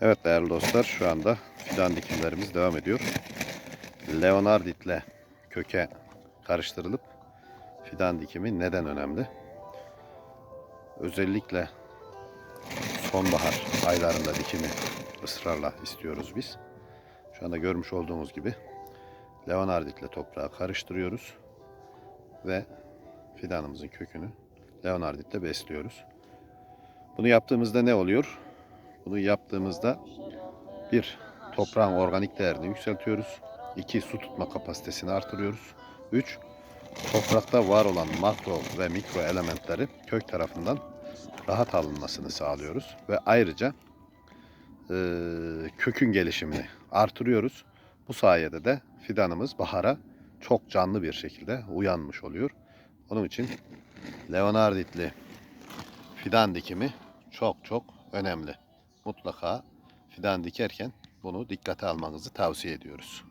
Evet değerli dostlar şu anda fidan dikimlerimiz devam ediyor. Leonarditle köke karıştırılıp fidan dikimi neden önemli? Özellikle sonbahar aylarında dikimi ısrarla istiyoruz biz. Şu anda görmüş olduğumuz gibi Leonarditle toprağa karıştırıyoruz ve fidanımızın kökünü Leonarditle besliyoruz. Bunu yaptığımızda ne oluyor? Bunu yaptığımızda bir toprağın organik değerini yükseltiyoruz. İki su tutma kapasitesini artırıyoruz. Üç toprakta var olan makro ve mikro elementleri kök tarafından rahat alınmasını sağlıyoruz ve ayrıca e, kökün gelişimini artırıyoruz. Bu sayede de fidanımız bahara çok canlı bir şekilde uyanmış oluyor. Onun için Leonarditli fidan dikimi çok çok önemli. Mutlaka fidan dikerken bunu dikkate almanızı tavsiye ediyoruz.